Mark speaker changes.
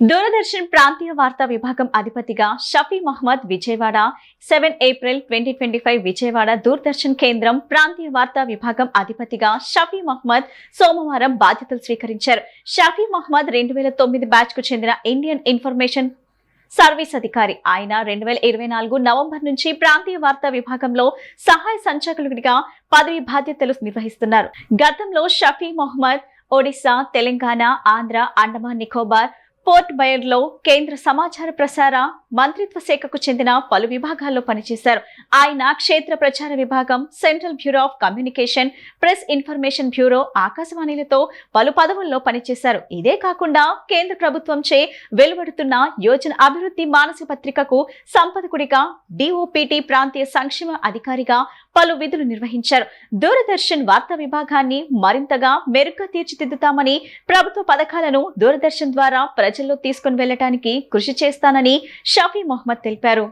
Speaker 1: దూరదర్శన్ ప్రాంతీయ వార్తా విభాగం అధిపతిగా Shafi Mohammed Vijayawada seven April twenty twenty five Vijayawada Doordarshan కేంద్రం ప్రాంతీయ వార్తా విభాగం అధిపతిగా షఫీ మహమ్మద్ సోమవారం బాధ్యతలు స్వీకరించారు. షఫీ మహమ్మద్ రెండు వేల తొమ్మిది బ్యాచ్కు చెందిన ఇండియన్ ఇన్ఫర్మేషన్ సర్వీస్ అధికారి ఆయన రెండు వేల ఇరవై నాలుగు నవంబర్ నుంచి ప్రాంతీయ వార్తా విభాగంలో సహాయ సంచాలకుడిగా పదవి బాధ్యతలు నిర్వహిస్తున్నారు. గతంలో షఫీ మహమ్మద్ ఒడిశా తెలంగాణ ఆంధ్ర అండమాన్ నికోబార్ పోర్ట్ బయర్లో కేంద్ర సమాచార ప్రసార మంత్రిత్వ శాఖకు చెందిన పలు విభాగాల్లో పనిచేశారు. ఆయన క్షేత్ర ప్రచార విభాగం central bureau of communication press information bureau ఆకాశవాణిలతో పలు పదవుల్లో పనిచేశారు. ఇదే కాకుండా కేంద్ర ప్రభుత్వంచే వెలువడుతున్న యోజన అభివృద్ధి మానసిక పత్రికకు సంపాదకుడిగా డిఓపిటి ప్రాంతీయ సంక్షేమ అధికారిగా పలు విధులు నిర్వహించారు. దూరదర్శన్ వార్తా విభాగాన్ని మరింతగా మెరుగ్గా తీర్చిదిద్దుతామని ప్రభుత్వ పథకాలను దూరదర్శన్ ద్వారా ప్రజల్లో తీసుకుని వెళ్ళడానికి కృషి చేస్తానని షఫీ మొహమ్మద్ తెలిపారు.